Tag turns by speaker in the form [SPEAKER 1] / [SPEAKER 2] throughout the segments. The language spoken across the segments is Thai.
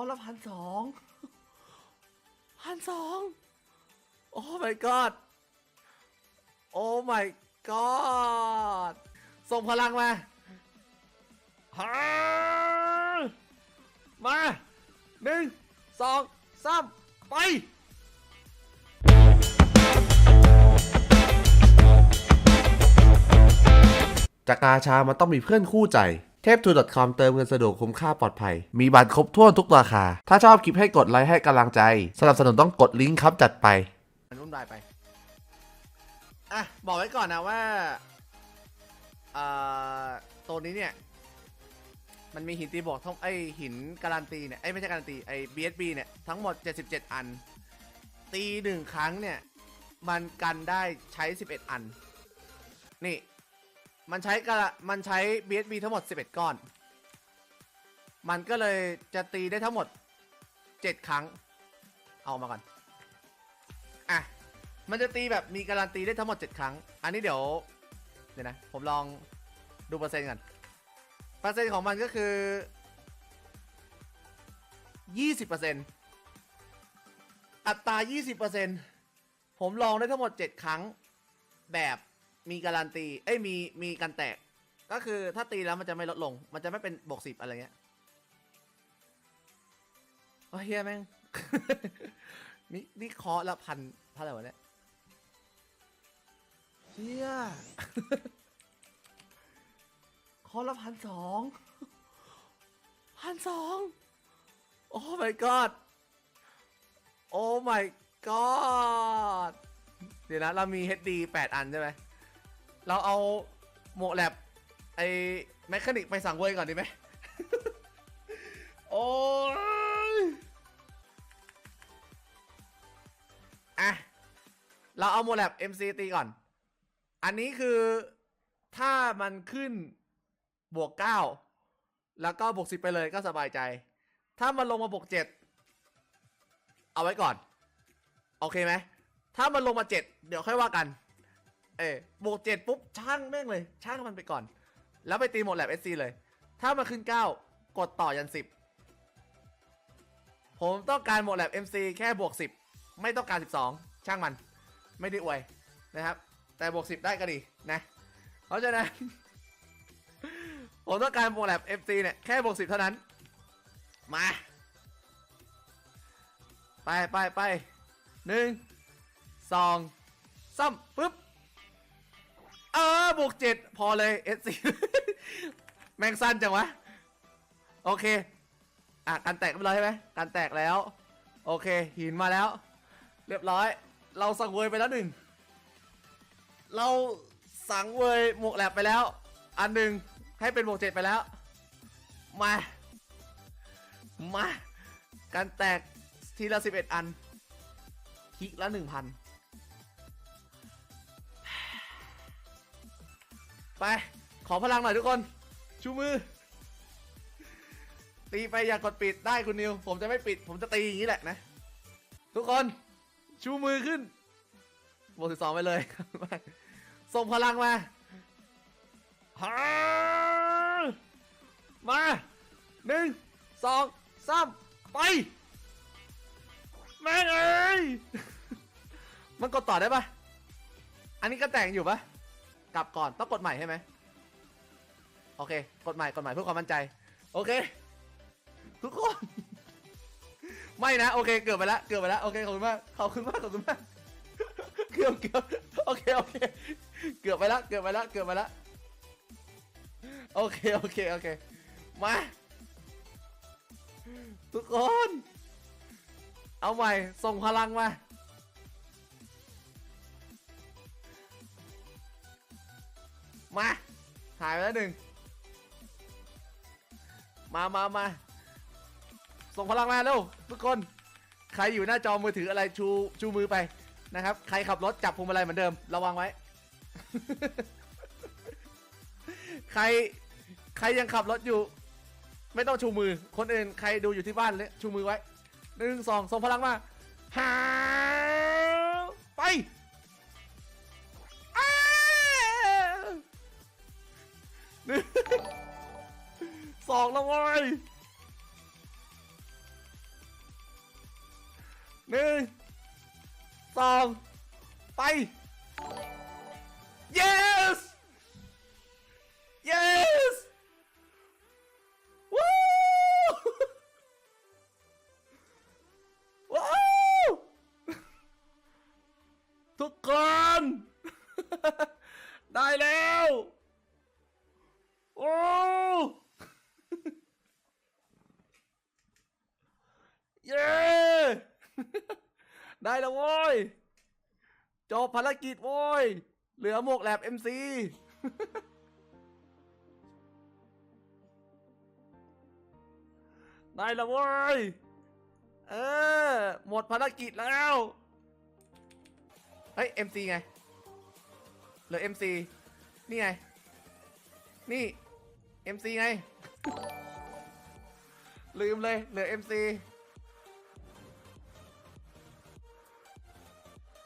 [SPEAKER 1] อละพันสองพันสองโอ้ my god โอ้ my god ส่งพลังมาฮ่ามาหนึ่งสองสามไปจากกาชามันต้องมีเพื่อนคู่ใจ เทพทู .com เติมเงินสะดวกคุ้มค่าปลอดภัย มีบัตรครบถ้วนทุกราคา ถ้าชอบคลิปให้กดไลค์ให้กำลังใจ สนับสนุนต้องกดลิงก์ครับจัดไปมันรุ่นได้ไป อะ บอกไว้ก่อนนะว่าเอ่อตัวนี้เนี่ย มันมีหินตีบวกทั้งไอหินการันตีเนี่ยไอยไม่ใช่การันตีไอ BSB เนี่ยทั้งหมด 77 อัน ตีหนึ่งครั้งเนี่ย มันกันได้ใช้ 11 อัน นี่ มันใช้กระมันใช้ BSB ทั้งหมด 11 ก้อน มันก็เลยจะตีได้ทั้งหมด 7 ครั้ง เอามาก่อน อะ มันจะตีแบบมีการันตีได้ทั้งหมด 7 ครั้ง อันนี้เดี๋ยว เดี๋ยวนะ ผมลองดูเปอร์เซ็นต์กัน เปอร์เซ็นต์ของมันก็คือ 20%อัตรา 20%ผมลองได้ทั้งหมด 7 ครั้งแบบ มีการันตี เอ้ยมีมีการแตก ก็คือถ้าตีแล้วมันจะไม่ลดลง มันจะไม่เป็นบวกสิบอะไรเงี้ยโอ้เฮียแม่ง นี่นี่คาะละพันพันอะไรวะเนี่ยเฮียคาะละพันสองพันสองโอ้ my god โอ้ my god เดี๋ยวนะ เรามี HD 8 อันใช่ไหม เราเอาโมแลบไอแมคานิกไปสั่งเวยก่อนดีไหม โอ้ยอะ เราเอาโมแลบ MC ตีก่อน อันนี้คือถ้ามันขึ้นบวก 9 แล้วก็บวก 10 ไปเลยก็สบายใจ ถ้ามันลงมาบวก 7 เอาไว้ก่อน โอเคไหม ถ้ามันลงมา 7 เดี๋ยวค่อยว่ากัน เออบวก7ปุ๊บช่างแม่งเลย ช่างมันไปก่อน แล้วไปตีหมดแลบ SC เลย ถ้ามันขึ้น9กดต่อยัน10ผมต้องการหมดแลบ MC แค่บวก10ไม่ต้องการ12ช่างมัน ไม่ได้อวยนะครับ แต่บวก10ได้ก็ดีนะเพราะฉะนั้น ผมต้องการโมแลบ FC เนี่ยแค่บวก10เท่านั้น มา ไปไปไปหนึ่งสองสามปึ๊บ บวกเจ็ดพอเลย SC แม่งสั้นจังวะ โอเค อะการแตกเรียบร้อยใช่ไหมการแตกแล้ว โอเค หินมาแล้ว เรียบร้อย เราสังเวยไปแล้วหนึ่ง เราสังเวยหมวกแหลบไปแล้ว อันหนึ่งให้เป็นบวกเจ็ดไปแล้ว มา มา การแตกทีละสิบเอ็ดอันคลิกละหนึ่งพัน ไป ขอพลังหน่อยทุกคน ชูมือ ตีไปอย่ากดปิดได้คุณนิว ผมจะไม่ปิด ผมจะตีอย่างนี้แหละนะ ทุกคน ชูมือขึ้นบวกสิบสองไปเลย ส่งพลังมาฮ่ามาหนึ่งสองสามไป แม่งเอ้ย มันกดต่อได้ปะอันนี้ก็แต่งอยู่ปะ กลับก่อนต้องกดใหม่ใช่ไหมโอเค กดใหม่กดใหม่เพื่อความมั่นใจ โอเค ทุกคน ไม่นะ โอเค เกือบไปแล้วเกือบไปแล้วโอเคขอบคุณมากขอบคุณมากขอบคุณมากเกือบเกือบโอเคโอเค เกือบไปแล้วเกือบไปแล้วเกือบไปแล้วโอเคโอเคโอเคมาทุกคน เอาใหม่ส่งพลังมา มาหายไปแล้วหนึ่งมามามาส่งพลังมาเร็วทุกคน ใครอยู่หน้าจอมือถืออะไรชูชูมือไปนะครับ ใครขับรถจับพวงมาลัยเหมือนเดิม ระวังไว้ ใครใครยังขับรถอยู่ ไม่ต้องชูมือ คนอื่นใครดูอยู่ที่บ้านเลยชูมือไว้หนึ่งสองส่งพลังมาหา องแล้วเว้ยหนึ่งสองไป ได้แล้วโว้ยจบภารกิจโว้ย เหลือหมวกแลบ MC ได้แล้วโว้ย เออ หมดภารกิจแล้ว เฮ้ย MC ไง เหลือ MC นี่ไง นี่ MC ไง ลืมเลย เหลือ MC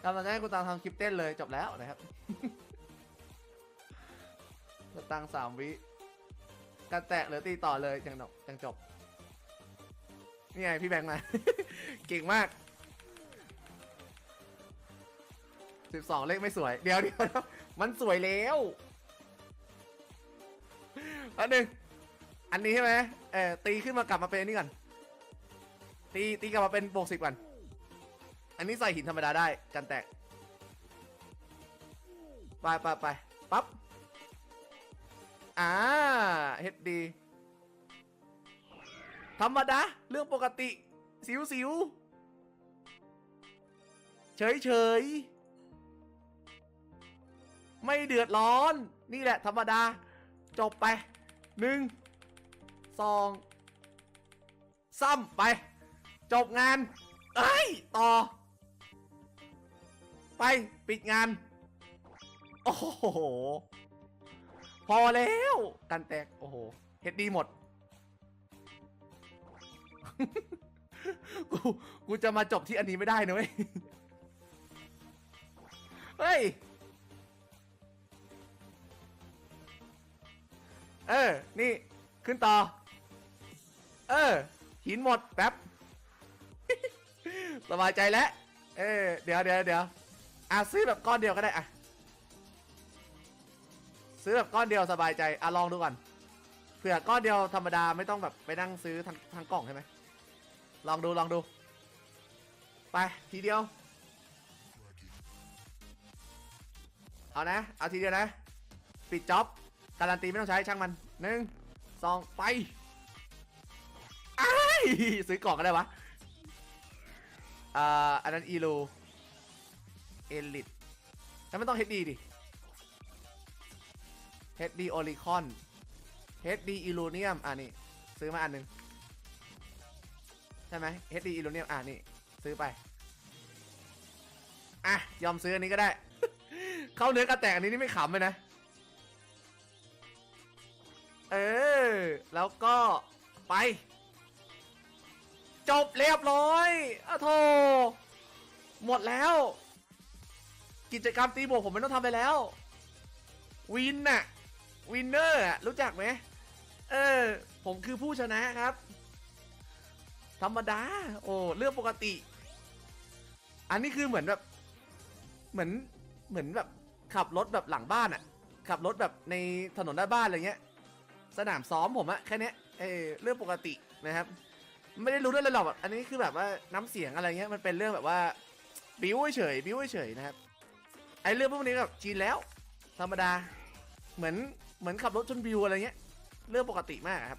[SPEAKER 1] กำลังจะให้คุณตังทำคลิปเต้นเลยจบแล้วนะครับคุณตังสามวิการแตะหลือตีต่อเลยจังจบจังจบ นี่ไงพี่แบงค์มา เก่งมากสิบสองเลขไม่สวย เดี๋ยวเดี๋ยวมันสวยแล้วอันหนึ่งอันนี้ใช่ไหมเออตีขึ้นมากลับมาเป็นนนี้ก่อนตีตีกลับมาเป็นบวกสิบก่อน อันนี้ใส่หินธรรมดาได้กันแตกไปไปไปปั๊บอ่าเฮ็ดดี ธรรมดา เรื่องปกติ สิวสิวเฉยเฉยไม่เดือดร้อน นี่แหละ ธรรมดา จบไปหนึ่งสองซ้ำไป จบงาน เอ้ย ต่อ ไปปิดงาน โอ้โห พอแล้วกันแตก โอ้โหเฮ็ดดีหมด กู กูจะมาจบที่อันนี้ไม่ได้นะเว้ย เฮ้ย เออ นี่ขึ้นต่อ เออ หินหมดแป๊บ สบายใจแล้ว เออ เดี๋ยวเดี๋ยวเดี๋ยว อะซื้อแบบก้อนเดียวก็ได้อะซื้อแบบก้อนเดียวสบายใจอะลองดูก่อนเผื่อก้อนเดียวธรรมดาไม่ต้องแบบไปนั่งซื้อทั้งทั้งกล่องใช่ไหมลองดูลองดู ไปทีเดียว เอานะ เอาทีเดียวนะ ปิดจ็อบการันตีไม่ต้องใช้ช่างมันหนึ่งสองไปไอ้ซื้อกล่องก็ได้วะอ่าอันนั้นอีลู เอลิทแล้วไม่ต้อง HD ดิ HD โอลิคอน HD อีลูเนียมอ่านี่ ซื้อมาอันหนึ่งใช่ไหม HD อีลูเนียมอ่านี่ ซื้อไป อะ ยอมซื้ออันนี้ก็ได้ เข้าเนื้อกระแตกอันนี้นี่ไม่ขำเลยนะ เออ แล้วก็ไป จบเรียบร้อยอะโทหมดแล้ว กิจกรรมตีบวกผมไม่ต้องทำไปแล้ว วินน่ะ วินเนอร์อะรู้จักไหมเออ ผมคือผู้ชนะครับ ธรรมดา โอ้เรื่องปกติ อันนี้คือเหมือนแบบ เหมือนเหมือนแบบขับรถแบบหลังบ้านอะขับรถแบบในถนนหน้าบ้านอะไรเงี้ย สนามซ้อมผมอะแค่นี้เออเรื่องปกตินะครับ ไม่ได้รู้เรื่องอะไรหรอกอันนี้คือแบบว่าน้ำเสียงอะไรเงี้ยมันเป็นเรื่องแบบว่าบิ้วเฉยบิ้วเฉยนะครับ ไอ้เรื่องพวกนี้แบบจีนแล้ว ธรรมดา เหมือนเหมือนขับรถชนวิวอะไรเงี้ย เรื่องปกติมากครับ